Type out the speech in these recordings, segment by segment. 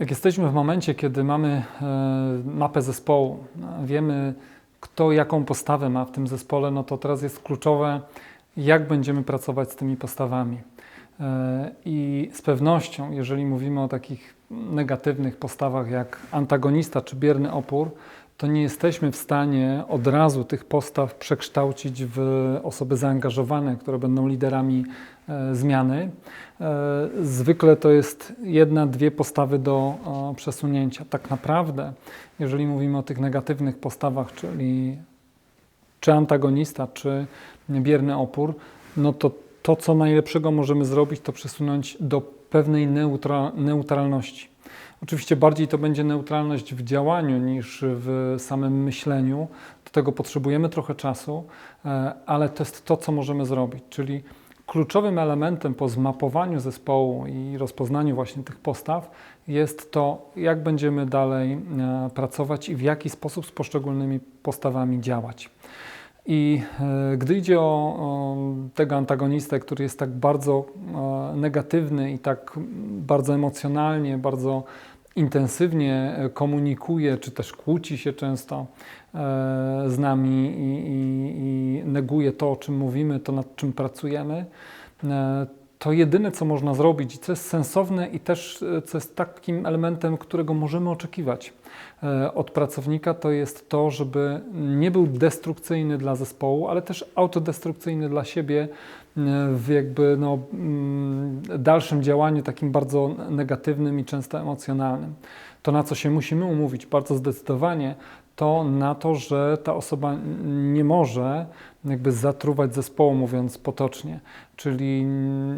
Jak jesteśmy w momencie, kiedy mamy e, mapę zespołu, e, wiemy, kto jaką postawę ma w tym zespole, no to teraz jest kluczowe, jak będziemy pracować z tymi postawami. E, I z pewnością, jeżeli mówimy o takich negatywnych postawach jak antagonista czy bierny opór, to nie jesteśmy w stanie od razu tych postaw przekształcić w osoby zaangażowane, które będą liderami e, zmiany. E, zwykle to jest jedna, dwie postawy do przesunięcia. Tak naprawdę, jeżeli mówimy o tych negatywnych postawach, czyli czy antagonista, czy bierny opór, no to to, co najlepszego możemy zrobić, to przesunąć do pewnej neutra, neutralności. Oczywiście bardziej to będzie neutralność w działaniu niż w samym myśleniu. Do tego potrzebujemy trochę czasu, e, ale to jest to, co możemy zrobić. Czyli kluczowym elementem po zmapowaniu zespołu i rozpoznaniu właśnie tych postaw jest to, jak będziemy dalej e, pracować i w jaki sposób z poszczególnymi postawami działać. I e, gdy idzie o, tego antagonistę, który jest tak bardzo e, negatywny i tak bardzo emocjonalnie, bardzo intensywnie e, komunikuje, czy też kłóci się często z nami i, i, i neguje to, o czym mówimy, to nad czym pracujemy, to jedyne, co można zrobić, co jest sensowne i też co jest takim elementem, którego możemy oczekiwać E, od pracownika, to jest to, żeby nie był destrukcyjny dla zespołu, ale też autodestrukcyjny dla siebie e, w jakby no, mm, dalszym działaniu takim bardzo negatywnym i często emocjonalnym. To, na co się musimy umówić bardzo zdecydowanie, to na to, że ta osoba nie może jakby zatruwać zespołu, mówiąc potocznie. Czyli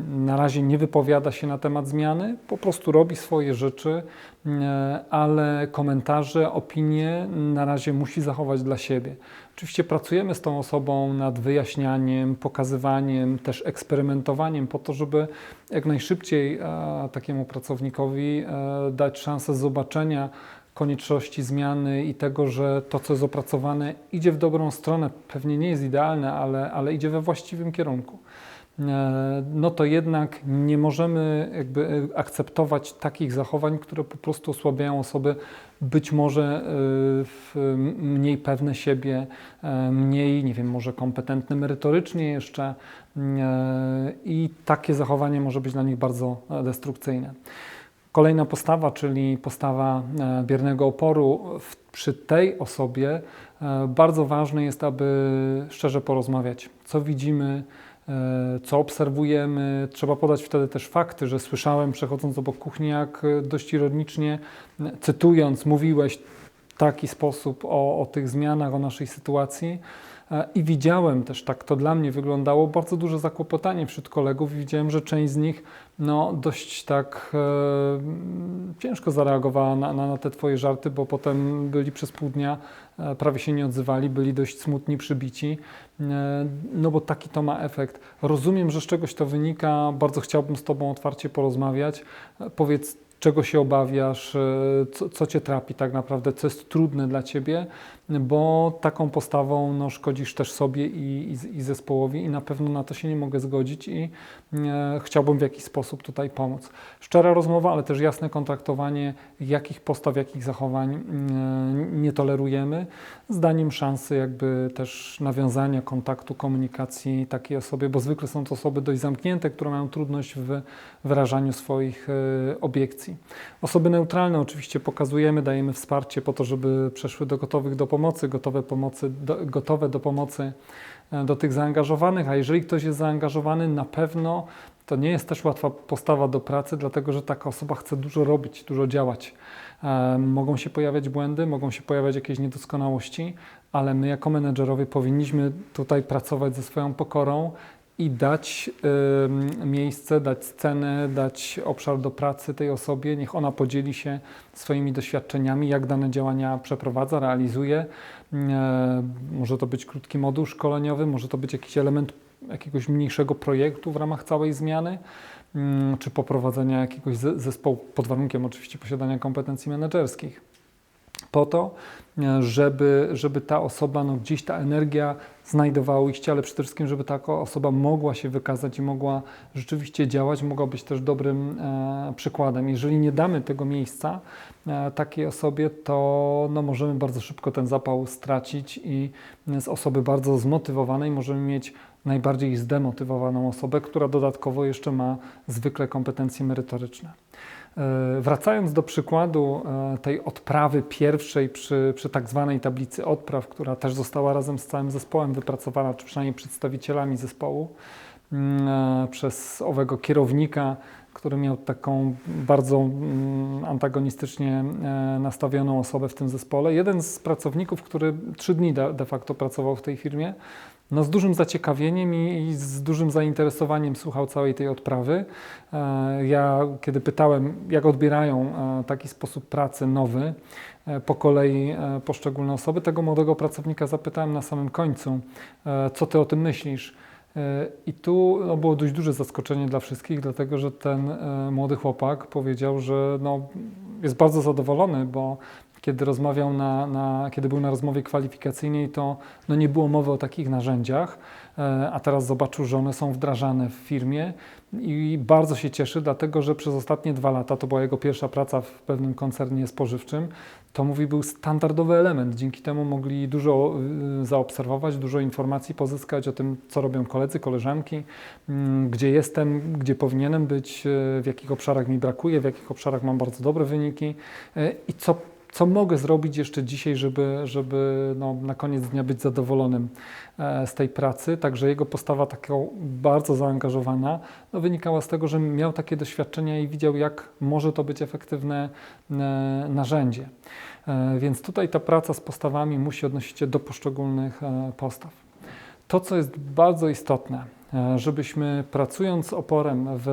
na razie nie wypowiada się na temat zmiany, po prostu robi swoje rzeczy, e, ale komentarze, opinie na razie musi zachować dla siebie. Oczywiście pracujemy z tą osobą nad wyjaśnianiem, pokazywaniem, też eksperymentowaniem, po to, żeby jak najszybciej takiemu pracownikowi e, dać szansę zobaczenia, konieczności zmiany i tego, że to, co jest opracowane, idzie w dobrą stronę. Pewnie nie jest idealne, ale, ale idzie we właściwym kierunku. E, no to jednak nie możemy jakby akceptować takich zachowań, które po prostu osłabiają osoby być może e, mniej pewne siebie, e, mniej, nie wiem, może kompetentne merytorycznie jeszcze i takie zachowanie może być dla nich bardzo destrukcyjne. Kolejna postawa, czyli postawa e, biernego oporu, przy tej osobie e, bardzo ważne jest, aby szczerze porozmawiać, co widzimy, e, co obserwujemy. Trzeba podać wtedy też fakty, że słyszałem przechodząc obok kuchni, jak dość ironicznie, cytując, mówiłeś taki sposób o, o tych zmianach, o naszej sytuacji. I widziałem też, tak to dla mnie wyglądało, bardzo duże zakłopotanie wśród kolegów i widziałem, że część z nich no, dość tak e, ciężko zareagowała na, na, na, te Twoje żarty, bo potem byli przez pół dnia, e, prawie się nie odzywali, byli dość smutni, przybici, e, no bo taki to ma efekt. Rozumiem, że z czegoś to wynika, bardzo chciałbym z Tobą otwarcie porozmawiać. E, powiedz, czego się obawiasz, e, co, co Cię trapi tak naprawdę, co jest trudne dla Ciebie, bo taką postawą no, szkodzisz też sobie i, i, i zespołowi i na pewno na to się nie mogę zgodzić i e, chciałbym w jakiś sposób tutaj pomóc. Szczera rozmowa, ale też jasne kontraktowanie, jakich postaw, jakich zachowań e, nie tolerujemy, zdaniem szansy jakby też nawiązania kontaktu, komunikacji takiej osobie, bo zwykle są to osoby dość zamknięte, które mają trudność w wyrażaniu swoich e, obiekcji. Osoby neutralne oczywiście pokazujemy, dajemy wsparcie po to, żeby przeszły do gotowych do pomocy, gotowe, pomocy, do, gotowe do pomocy e, do tych zaangażowanych, a jeżeli ktoś jest zaangażowany, na pewno to nie jest też łatwa postawa do pracy, dlatego że taka osoba chce dużo robić, dużo działać. E, mogą się pojawiać błędy, mogą się pojawiać jakieś niedoskonałości, ale my jako menedżerowie powinniśmy tutaj pracować ze swoją pokorą i dać y, miejsce, dać scenę, dać obszar do pracy tej osobie, niech ona podzieli się swoimi doświadczeniami, jak dane działania przeprowadza, realizuje. Y, może to być krótki moduł szkoleniowy, może to być jakiś element jakiegoś mniejszego projektu w ramach całej zmiany, y, czy poprowadzenia jakiegoś zespołu, pod warunkiem oczywiście posiadania kompetencji menedżerskich po to, żeby, żeby ta osoba, no gdzieś ta energia znajdowało iście, ale przede wszystkim, żeby taka osoba mogła się wykazać i mogła rzeczywiście działać, mogła być też dobrym e, przykładem. Jeżeli nie damy tego miejsca e, takiej osobie, to no, możemy bardzo szybko ten zapał stracić i z osoby bardzo zmotywowanej możemy mieć najbardziej zdemotywowaną osobę, która dodatkowo jeszcze ma zwykle kompetencje merytoryczne. E, wracając do przykładu e, tej odprawy pierwszej przy, przy tak zwanej tablicy odpraw, która też została razem z całym zespołem wypracowana, czy przynajmniej przedstawicielami zespołu, mm, e, przez owego kierownika, który miał taką bardzo mm, antagonistycznie nastawioną osobę w tym zespole. Jeden z pracowników, który trzy dni de facto pracował w tej firmie, no z dużym zaciekawieniem i, i, z dużym zainteresowaniem słuchał całej tej odprawy. E, ja, kiedy pytałem, jak odbierają e, taki sposób pracy nowy, e, po kolei poszczególne osoby, tego młodego pracownika zapytałem na samym końcu, co ty o tym myślisz? I tu no, było dość duże zaskoczenie dla wszystkich, dlatego że ten młody chłopak powiedział, że no, jest bardzo zadowolony, bo kiedy rozmawiał na, na, kiedy był na rozmowie kwalifikacyjnej, to no nie było mowy o takich narzędziach, e, a teraz zobaczył, że one są wdrażane w firmie i bardzo się cieszy, dlatego że przez ostatnie dwa lata, to była jego pierwsza praca w pewnym koncernie spożywczym, to mówi był standardowy element. Dzięki temu mogli dużo y, zaobserwować, dużo informacji pozyskać o tym, co robią koledzy, koleżanki, mm, gdzie jestem, gdzie powinienem być, y, w jakich obszarach mi brakuje, w jakich obszarach mam bardzo dobre wyniki y, i co co mogę zrobić jeszcze dzisiaj, żeby, żeby no, na koniec dnia być zadowolonym e, z tej pracy. Także jego postawa taka bardzo zaangażowana no, wynikała z tego, że miał takie doświadczenia i widział, jak może to być efektywne e, narzędzie. E, więc tutaj ta praca z postawami musi odnosić się do poszczególnych postaw. To, co jest bardzo istotne, żebyśmy pracując z oporem w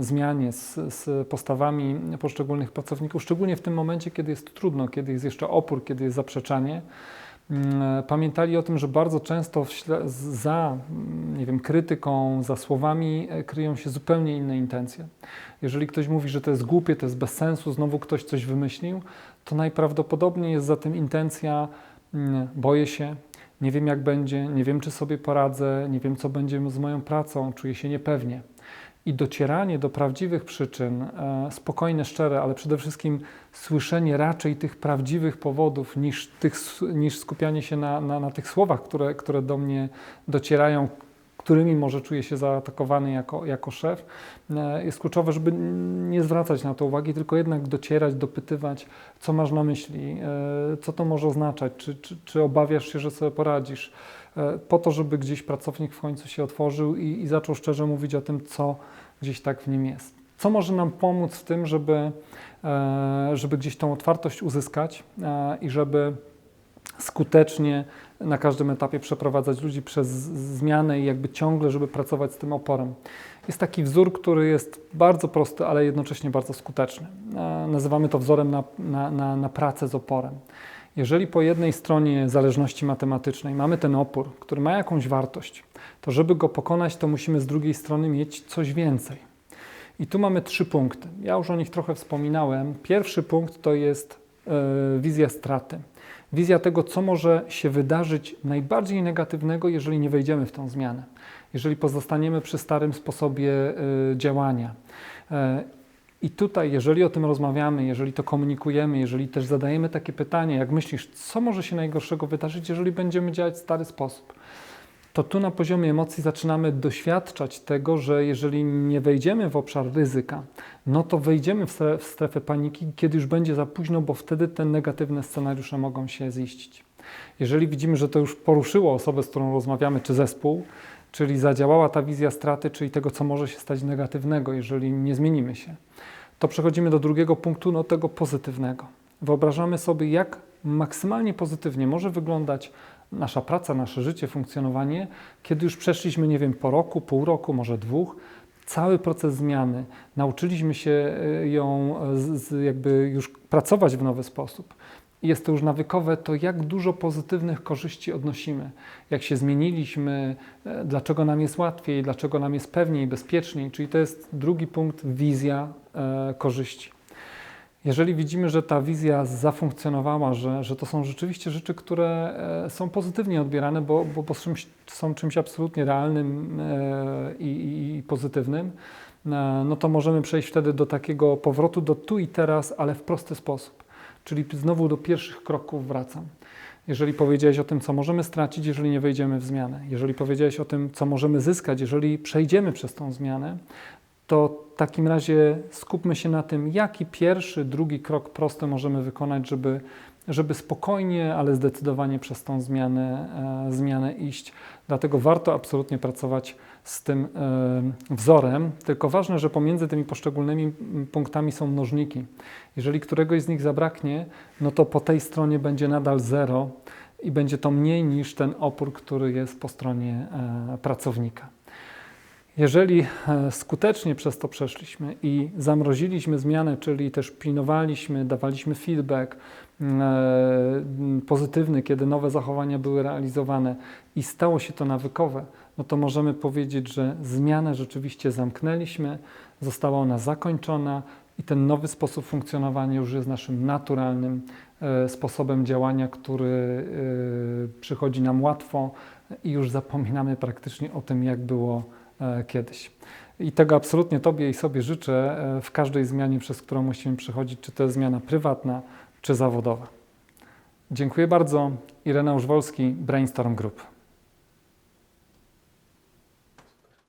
zmianie z, z, postawami poszczególnych pracowników, szczególnie w tym momencie, kiedy jest trudno, kiedy jest jeszcze opór, kiedy jest zaprzeczanie, mm, e, pamiętali o tym, że bardzo często za mm, nie wiem, krytyką, za słowami e, kryją się zupełnie inne intencje. Jeżeli ktoś mówi, że to jest głupie, to jest bez sensu, znowu ktoś coś wymyślił, to najprawdopodobniej jest za tym intencja mm, boję się, nie wiem jak będzie, nie wiem czy sobie poradzę, nie wiem co będzie z moją pracą, czuję się niepewnie. I docieranie do prawdziwych przyczyn, e, spokojne, szczere, ale przede wszystkim słyszenie raczej tych prawdziwych powodów niż, tych, niż skupianie się na, na, na tych słowach, które, które do mnie docierają, którymi może czuję się zaatakowany jako, jako szef, e, jest kluczowe, żeby nie zwracać na to uwagi, tylko jednak docierać, dopytywać, co masz na myśli, e, co to może oznaczać, czy, czy, czy obawiasz się, że sobie poradzisz, e, po to, żeby gdzieś pracownik w końcu się otworzył i, i zaczął szczerze mówić o tym, co gdzieś tak w nim jest. Co może nam pomóc w tym, żeby, żeby gdzieś tą otwartość uzyskać i żeby skutecznie na każdym etapie przeprowadzać ludzi przez zmianę i jakby ciągle, żeby pracować z tym oporem. Jest taki wzór, który jest bardzo prosty, ale jednocześnie bardzo skuteczny. E, nazywamy to wzorem na, na, na, na pracę z oporem. Jeżeli po jednej stronie zależności matematycznej mamy ten opór, który ma jakąś wartość, to żeby go pokonać, to musimy z drugiej strony mieć coś więcej. I tu mamy trzy punkty. Ja już o nich trochę wspominałem. Pierwszy punkt to jest wizja straty wizja tego, co może się wydarzyć najbardziej negatywnego, jeżeli nie wejdziemy w tę zmianę, jeżeli pozostaniemy przy starym sposobie y, działania. E, I tutaj, jeżeli o tym rozmawiamy, jeżeli to komunikujemy, jeżeli też zadajemy takie pytanie, jak myślisz, co może się najgorszego wydarzyć, jeżeli będziemy działać w stary sposób? To tu na poziomie emocji zaczynamy doświadczać tego, że jeżeli nie wejdziemy w obszar ryzyka, no to wejdziemy w strefę paniki, kiedy już będzie za późno, bo wtedy te negatywne scenariusze mogą się ziścić. Jeżeli widzimy, że to już poruszyło osobę, z którą rozmawiamy, czy zespół, czyli zadziałała ta wizja straty, czyli tego, co może się stać negatywnego, jeżeli nie zmienimy się, to przechodzimy do drugiego punktu, no tego pozytywnego. Wyobrażamy sobie, jak maksymalnie pozytywnie może wyglądać nasza praca, nasze życie, funkcjonowanie, kiedy już przeszliśmy, nie wiem, po roku, pół roku, może dwóch, cały proces zmiany, nauczyliśmy się e, ją z, jakby już pracować w nowy sposób. Jest to już nawykowe, to jak dużo pozytywnych korzyści odnosimy, jak się zmieniliśmy, e, dlaczego nam jest łatwiej, dlaczego nam jest pewniej, bezpieczniej, czyli to jest drugi punkt, wizja e, korzyści. Jeżeli widzimy, że ta wizja zafunkcjonowała, że, że to są rzeczywiście rzeczy, które e, są pozytywnie odbierane, bo, bo, bo są czymś absolutnie realnym e, i, i, i pozytywnym, e, no to możemy przejść wtedy do takiego powrotu do tu i teraz, ale w prosty sposób. Czyli znowu do pierwszych kroków wracam. Jeżeli powiedziałeś o tym, co możemy stracić, jeżeli nie wejdziemy w zmianę, jeżeli powiedziałeś o tym, co możemy zyskać, jeżeli przejdziemy przez tą zmianę, to w takim razie skupmy się na tym, jaki pierwszy, drugi krok prosty możemy wykonać, żeby, żeby spokojnie, ale zdecydowanie przez tą zmianę, e, zmianę iść. Dlatego warto absolutnie pracować z tym e, wzorem, tylko ważne, że pomiędzy tymi poszczególnymi m, punktami są mnożniki. Jeżeli któregoś z nich zabraknie, no to po tej stronie będzie nadal zero i będzie to mniej niż ten opór, który jest po stronie e, pracownika. Jeżeli e, skutecznie przez to przeszliśmy i zamroziliśmy zmianę, czyli też pilnowaliśmy, dawaliśmy feedback mm, e, pozytywny, kiedy nowe zachowania były realizowane i stało się to nawykowe, no to możemy powiedzieć, że zmianę rzeczywiście zamknęliśmy, została ona zakończona i ten nowy sposób funkcjonowania już jest naszym naturalnym e, sposobem działania, który przychodzi nam łatwo i już zapominamy praktycznie o tym, jak było kiedyś. I tego absolutnie Tobie i sobie życzę e, w każdej zmianie, przez którą musimy przechodzić, czy to jest zmiana prywatna, czy zawodowa. Dziękuję bardzo. Irena Użwolski, Brainstorm Group.